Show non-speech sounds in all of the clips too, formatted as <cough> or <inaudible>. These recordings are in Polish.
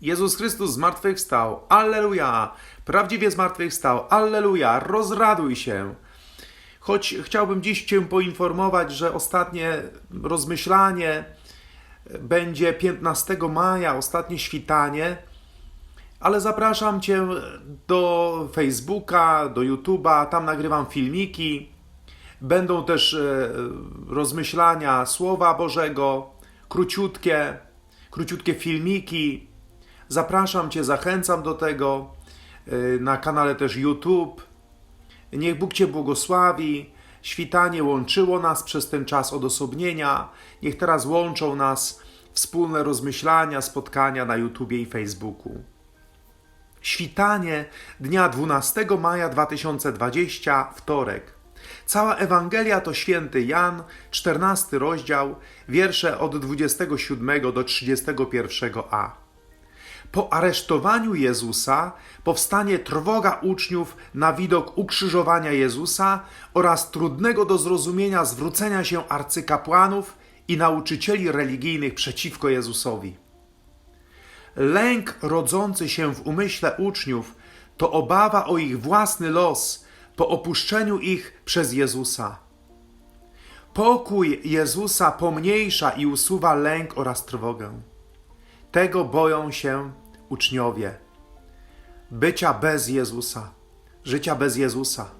Jezus Chrystus zmartwychwstał. Alleluja! Prawdziwie zmartwychwstał. Alleluja! Rozraduj się. Choć chciałbym dziś Cię poinformować, że ostatnie rozmyślanie będzie 15 maja, ostatnie świtanie, ale zapraszam Cię do Facebooka, do YouTube'a, tam nagrywam filmiki. Będą też e, rozmyślania Słowa Bożego, króciutkie, króciutkie filmiki. Zapraszam Cię, zachęcam do tego. E, Na kanale też YouTube. Niech Bóg Cię błogosławi. Świtanie łączyło nas przez ten czas odosobnienia. Niech teraz łączą nas wspólne rozmyślania, spotkania na YouTubie i Facebooku. Świtanie dnia 12 maja 2020, wtorek. Cała Ewangelia to święty Jan, 14 rozdział, wiersze od 27 do 31a. Po aresztowaniu Jezusa powstanie trwoga uczniów na widok ukrzyżowania Jezusa oraz trudnego do zrozumienia zwrócenia się arcykapłanów i nauczycieli religijnych przeciwko Jezusowi. Lęk rodzący się w umyśle uczniów to obawa o ich własny los po opuszczeniu ich przez Jezusa. Pokój Jezusa pomniejsza i usuwa lęk oraz trwogę. Tego boją się uczniowie. Bycia bez Jezusa, życia bez Jezusa.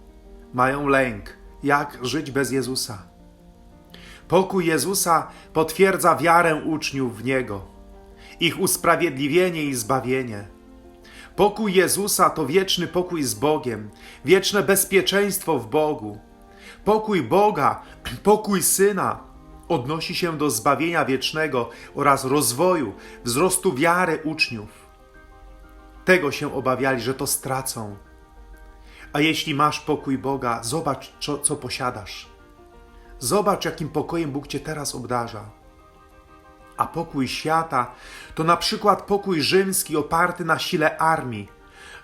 Mają lęk, jak żyć bez Jezusa. Pokój Jezusa potwierdza wiarę uczniów w Niego, ich usprawiedliwienie i zbawienie. Pokój Jezusa to wieczny pokój z Bogiem, wieczne bezpieczeństwo w Bogu. Pokój Boga, <clears throat> pokój Syna odnosi się do zbawienia wiecznego oraz rozwoju, wzrostu wiary uczniów. Tego się obawiali, że to stracą. A jeśli masz pokój Boga, zobacz, co, co posiadasz. Zobacz, jakim pokojem Bóg cię teraz obdarza. A pokój świata to na przykład pokój rzymski oparty na sile armii,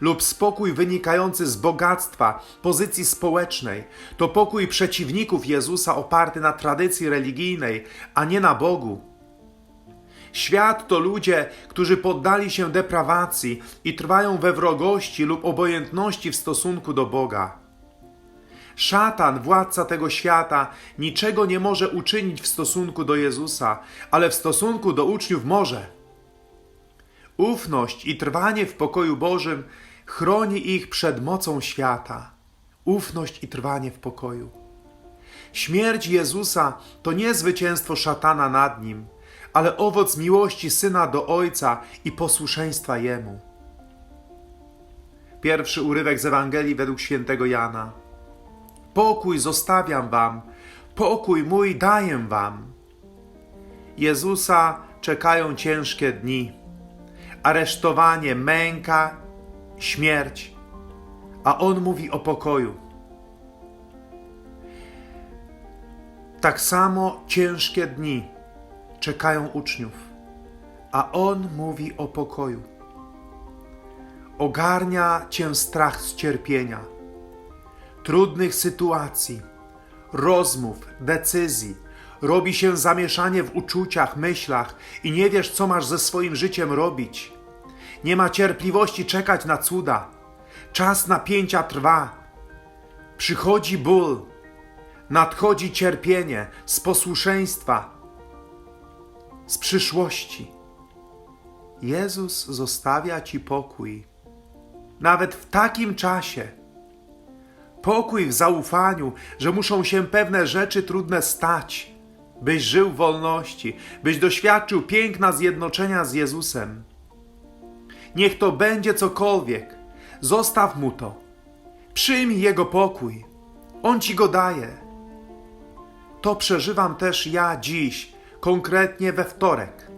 lub spokój wynikający z bogactwa, pozycji społecznej. To pokój przeciwników Jezusa oparty na tradycji religijnej, a nie na Bogu. Świat to ludzie, którzy poddali się deprawacji i trwają we wrogości lub obojętności w stosunku do Boga. Szatan, władca tego świata, niczego nie może uczynić w stosunku do Jezusa, ale w stosunku do uczniów może. Ufność i trwanie w pokoju Bożym chroni ich przed mocą świata. Ufność i trwanie w pokoju. Śmierć Jezusa to nie zwycięstwo szatana nad nim, ale owoc miłości syna do Ojca i posłuszeństwa Jemu. Pierwszy urywek z Ewangelii według świętego Jana. Pokój zostawiam wam, pokój mój daję wam. Jezusa czekają ciężkie dni, aresztowanie, męka, śmierć, a On mówi o pokoju. Tak samo ciężkie dni czekają uczniów, a On mówi o pokoju. Ogarnia cię strach z cierpienia trudnych sytuacji, rozmów, decyzji. Robi się zamieszanie w uczuciach, myślach i nie wiesz, co masz ze swoim życiem robić. Nie ma cierpliwości czekać na cuda. Czas napięcia trwa. Przychodzi ból, nadchodzi cierpienie z posłuszeństwa, z przyszłości. Jezus zostawia ci pokój. Nawet w takim czasie pokój w zaufaniu, że muszą się pewne rzeczy trudne stać, byś żył w wolności, byś doświadczył piękna zjednoczenia z Jezusem. Niech to będzie cokolwiek, zostaw mu to. Przyjmij jego pokój, on ci go daje. To przeżywam też ja dziś, konkretnie we wtorek.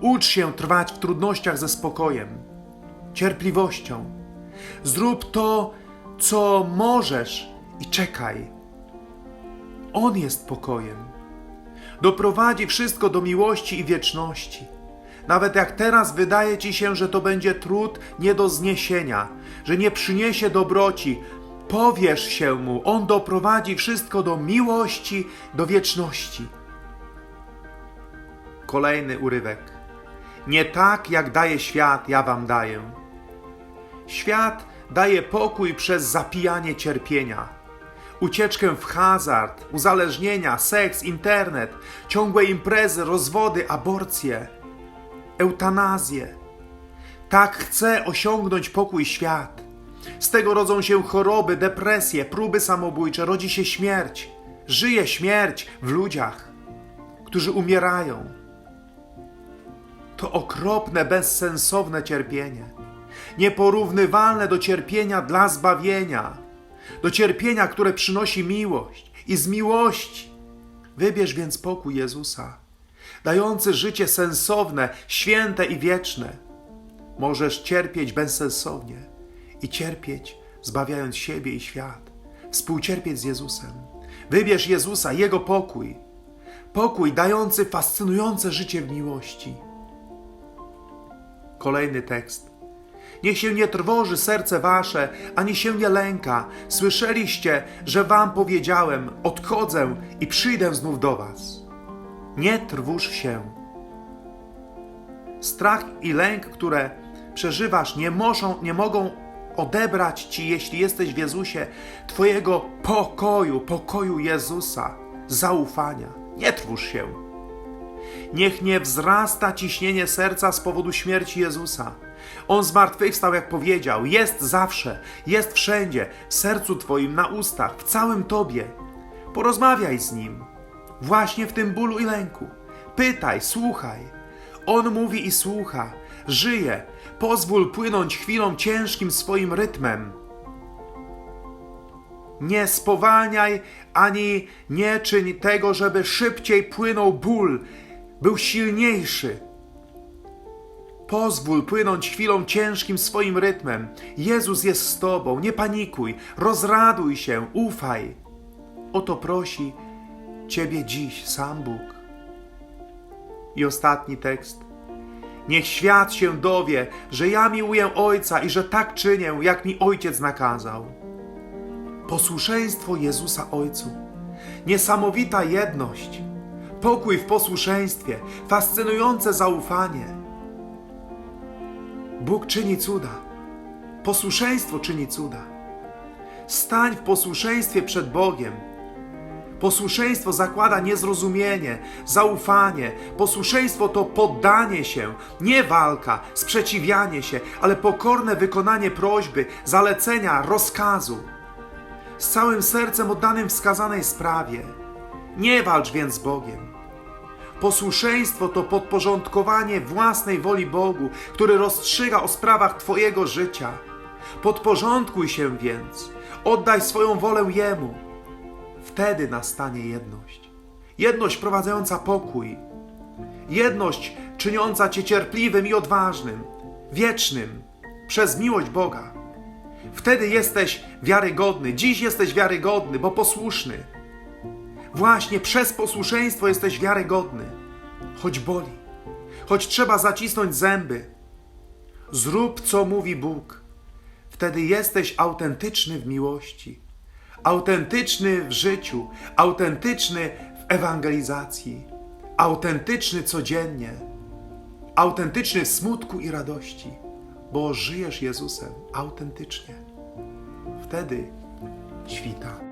Ucz się trwać w trudnościach ze spokojem, cierpliwością. Zrób to, co możesz i czekaj. On jest pokojem. Doprowadzi wszystko do miłości i wieczności. Nawet jak teraz wydaje ci się, że to będzie trud nie do zniesienia, że nie przyniesie dobroci, powierz się mu, on doprowadzi wszystko do miłości, do wieczności. Kolejny urywek. Nie tak, jak daje świat, ja wam daję. Świat daje pokój przez zapijanie cierpienia, ucieczkę w hazard, uzależnienia, seks, internet, ciągłe imprezy, rozwody, aborcje, eutanazję. Tak chce osiągnąć pokój świat. Z tego rodzą się choroby, depresje, próby samobójcze, rodzi się śmierć. Żyje śmierć w ludziach, którzy umierają. To okropne, bezsensowne cierpienie, nieporównywalne do cierpienia dla zbawienia, do cierpienia, które przynosi miłość i z miłości. Wybierz więc pokój Jezusa, dający życie sensowne, święte i wieczne. Możesz cierpieć bezsensownie i cierpieć, zbawiając siebie i świat, współcierpieć z Jezusem. Wybierz Jezusa, Jego pokój, pokój dający fascynujące życie w miłości. Kolejny tekst. Niech się nie trwoży serce wasze, ani się nie lęka. Słyszeliście, że wam powiedziałem: Odchodzę i przyjdę znów do was. Nie trwóż się. Strach i lęk, które przeżywasz, nie, możą, nie mogą odebrać ci, jeśli jesteś w Jezusie, Twojego pokoju, pokoju Jezusa, zaufania. Nie trwóż się. Niech nie wzrasta ciśnienie serca z powodu śmierci Jezusa. On zmartwychwstał, jak powiedział, jest zawsze, jest wszędzie, w sercu Twoim, na ustach, w całym Tobie. Porozmawiaj z Nim, właśnie w tym bólu i lęku. Pytaj, słuchaj. On mówi i słucha, żyje. Pozwól płynąć chwilą ciężkim swoim rytmem. Nie spowalniaj ani nie czyń tego, żeby szybciej płynął ból, był silniejszy. Pozwól płynąć chwilą ciężkim swoim rytmem. Jezus jest z Tobą, nie panikuj, rozraduj się, ufaj. O to prosi Ciebie dziś sam Bóg. I ostatni tekst. Niech świat się dowie, że ja miłuję Ojca i że tak czynię, jak mi Ojciec nakazał. Posłuszeństwo Jezusa Ojcu, niesamowita jedność, pokój w posłuszeństwie, fascynujące zaufanie. Bóg czyni cuda, posłuszeństwo czyni cuda. Stań w posłuszeństwie przed Bogiem. Posłuszeństwo zakłada niezrozumienie, zaufanie. Posłuszeństwo to poddanie się, nie walka, sprzeciwianie się, ale pokorne wykonanie prośby, zalecenia, rozkazu. Z całym sercem oddanym wskazanej sprawie. Nie walcz więc z Bogiem. Posłuszeństwo to podporządkowanie własnej woli Bogu, który rozstrzyga o sprawach Twojego życia. Podporządkuj się więc, oddaj swoją wolę Jemu. Wtedy nastanie jedność. Jedność prowadzająca pokój. Jedność czyniąca Cię cierpliwym i odważnym, wiecznym, przez miłość Boga. Wtedy jesteś wiarygodny. Dziś jesteś wiarygodny, bo posłuszny. Właśnie przez posłuszeństwo jesteś wiarygodny, choć boli, choć trzeba zacisnąć zęby. Zrób, co mówi Bóg. Wtedy jesteś autentyczny w miłości, autentyczny w życiu, autentyczny w ewangelizacji, autentyczny codziennie, autentyczny w smutku i radości, bo żyjesz Jezusem autentycznie. Wtedy świta.